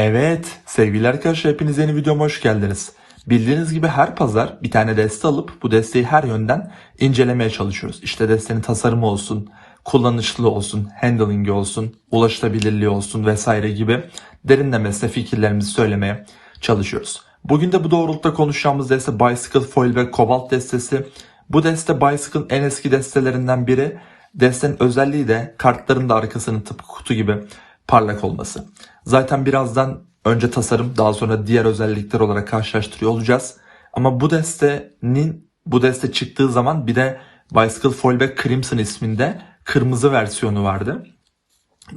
Evet sevgili arkadaşlar hepiniz yeni videoma hoş geldiniz. Bildiğiniz gibi her pazar bir tane deste alıp bu desteği her yönden incelemeye çalışıyoruz. İşte destenin tasarımı olsun, kullanışlı olsun, handling'i olsun, ulaşılabilirliği olsun vesaire gibi derinlemesine fikirlerimizi söylemeye çalışıyoruz. Bugün de bu doğrultuda konuşacağımız deste Bicycle Foil ve Cobalt destesi. Bu deste Bicycle'ın en eski destelerinden biri. Destenin özelliği de kartların da arkasının tıpkı kutu gibi parlak olması. Zaten birazdan önce tasarım daha sonra diğer özellikler olarak karşılaştırıyor olacağız. Ama bu destenin bu deste çıktığı zaman bir de Bicycle ve Crimson isminde kırmızı versiyonu vardı.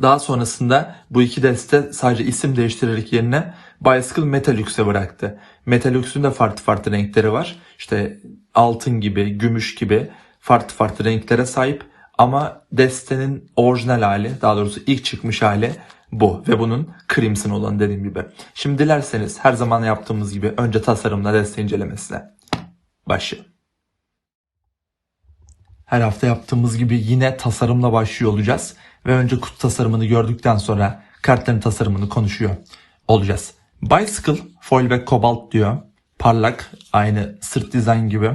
Daha sonrasında bu iki deste sadece isim değiştirerek yerine Bicycle Metalux'e bıraktı. Metalux'un da farklı farklı renkleri var. İşte altın gibi, gümüş gibi farklı farklı renklere sahip. Ama destenin orijinal hali, daha doğrusu ilk çıkmış hali bu. Ve bunun Crimson olan dediğim gibi. Şimdi dilerseniz her zaman yaptığımız gibi önce tasarımla deste incelemesine başlayalım. Her hafta yaptığımız gibi yine tasarımla başlıyor olacağız. Ve önce kutu tasarımını gördükten sonra kartların tasarımını konuşuyor olacağız. Bicycle, foil ve cobalt diyor. Parlak, aynı sırt dizayn gibi.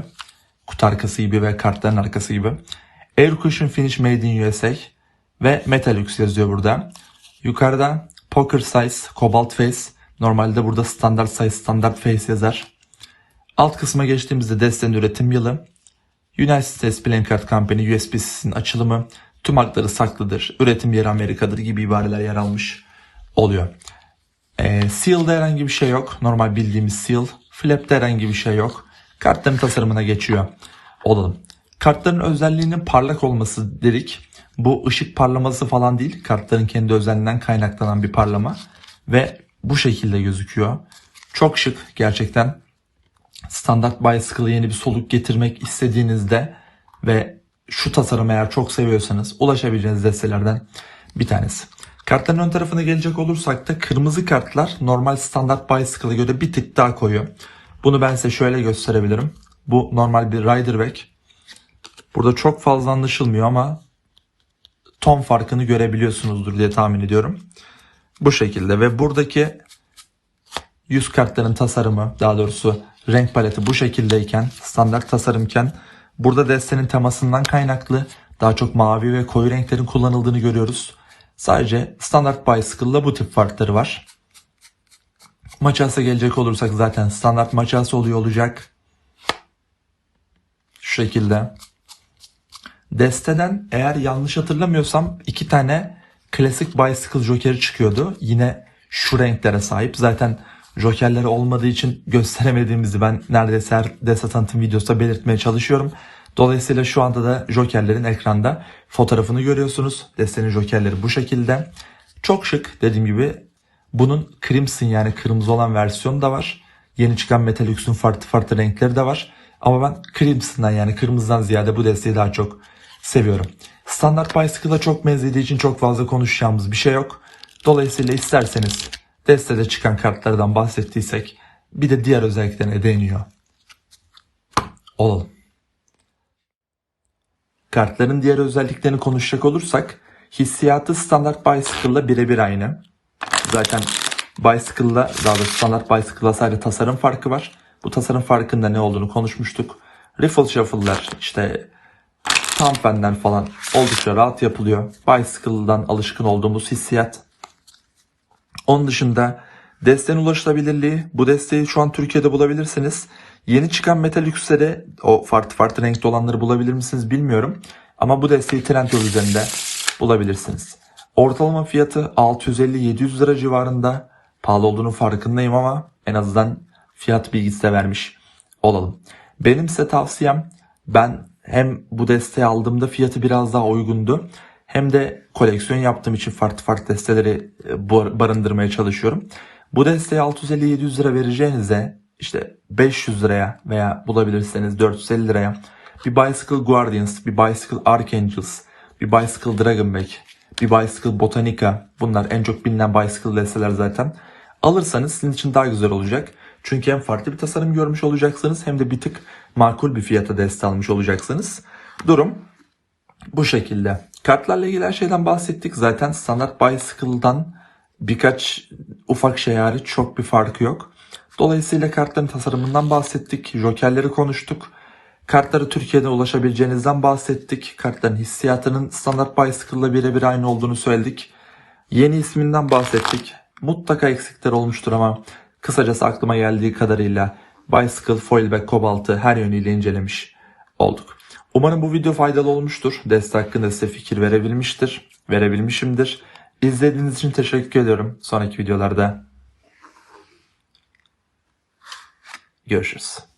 Kutu arkası gibi ve kartların arkası gibi. Air Cushion Finish Made in USA ve Metalux yazıyor burada. Yukarıda Poker Size, Cobalt Face. Normalde burada Standard Size, Standard Face yazar. Alt kısma geçtiğimizde destenin üretim yılı. United States Playing Card Company USPC'nin açılımı. Tüm hakları saklıdır. Üretim yeri Amerika'dır gibi ibareler yer almış oluyor. E, Seal'da herhangi bir şey yok. Normal bildiğimiz Seal. Flap'te herhangi bir şey yok. Kartların tasarımına geçiyor olalım. Kartların özelliğinin parlak olması dedik. Bu ışık parlaması falan değil. Kartların kendi özelliğinden kaynaklanan bir parlama. Ve bu şekilde gözüküyor. Çok şık gerçekten. Standart Bicycle'a yeni bir soluk getirmek istediğinizde ve şu tasarımı eğer çok seviyorsanız ulaşabileceğiniz destelerden bir tanesi. Kartların ön tarafına gelecek olursak da kırmızı kartlar normal standart bicycle'a göre bir tık daha koyu. Bunu ben size şöyle gösterebilirim. Bu normal bir rider back. Burada çok fazla anlaşılmıyor ama ton farkını görebiliyorsunuzdur diye tahmin ediyorum. Bu şekilde ve buradaki yüz kartların tasarımı daha doğrusu renk paleti bu şekildeyken standart tasarımken burada destenin temasından kaynaklı daha çok mavi ve koyu renklerin kullanıldığını görüyoruz. Sadece standart bicycle'la bu tip farkları var. Maçası gelecek olursak zaten standart maçası oluyor olacak. Şu şekilde. Desteden eğer yanlış hatırlamıyorsam iki tane klasik bicycle jokeri çıkıyordu. Yine şu renklere sahip. Zaten jokerleri olmadığı için gösteremediğimizi ben neredeyse her deste tanıtım videosunda belirtmeye çalışıyorum. Dolayısıyla şu anda da jokerlerin ekranda fotoğrafını görüyorsunuz. Destenin jokerleri bu şekilde. Çok şık dediğim gibi. Bunun crimson yani kırmızı olan versiyonu da var. Yeni çıkan Metalux'un farklı farklı renkleri de var. Ama ben crimson'dan yani kırmızıdan ziyade bu desteği daha çok seviyorum. Standart Bicycle'a çok benzediği için çok fazla konuşacağımız bir şey yok. Dolayısıyla isterseniz destede çıkan kartlardan bahsettiysek bir de diğer özelliklerine değiniyor. Olalım. Kartların diğer özelliklerini konuşacak olursak hissiyatı standart bicycle'la birebir aynı. Zaten bicycle'la daha doğrusu standart bicycle'la sadece tasarım farkı var. Bu tasarım farkında ne olduğunu konuşmuştuk. Riffle shuffle'lar işte thumbpen'ler falan oldukça rahat yapılıyor. Bicycle'dan alışkın olduğumuz hissiyat. Onun dışında desten ulaşılabilirliği. Bu desteği şu an Türkiye'de bulabilirsiniz. Yeni çıkan Metalux'lere o farklı farklı renkli olanları bulabilir misiniz bilmiyorum. Ama bu desteği Trendyol üzerinde bulabilirsiniz. Ortalama fiyatı 650-700 lira civarında. Pahalı olduğunu farkındayım ama en azından fiyat bilgisi de vermiş olalım. Benim size tavsiyem ben hem bu desteği aldığımda fiyatı biraz daha uygundu. Hem de koleksiyon yaptığım için farklı farklı desteleri e, barındırmaya çalışıyorum. Bu desteği 650-700 lira vereceğinize işte 500 liraya veya bulabilirseniz 450 liraya bir Bicycle Guardians, bir Bicycle Archangels, bir Bicycle Dragonback, bir Bicycle Botanica bunlar en çok bilinen Bicycle desteler zaten. Alırsanız sizin için daha güzel olacak. Çünkü hem farklı bir tasarım görmüş olacaksınız hem de bir tık makul bir fiyata deste almış olacaksınız. Durum bu şekilde. Kartlarla ilgili her şeyden bahsettik. Zaten standart Bicycle'dan Birkaç ufak şey hariç çok bir farkı yok. Dolayısıyla kartların tasarımından bahsettik, jokerleri konuştuk. Kartları Türkiye'de ulaşabileceğinizden bahsettik. Kartların hissiyatının standart bicycle'la birebir aynı olduğunu söyledik. Yeni isminden bahsettik. Mutlaka eksikler olmuştur ama kısacası aklıma geldiği kadarıyla Bicycle, Foil ve Cobalt'ı her yönüyle incelemiş olduk. Umarım bu video faydalı olmuştur. Deste hakkında size fikir verebilmiştir. Verebilmişimdir. İzlediğiniz için teşekkür ediyorum. Sonraki videolarda görüşürüz.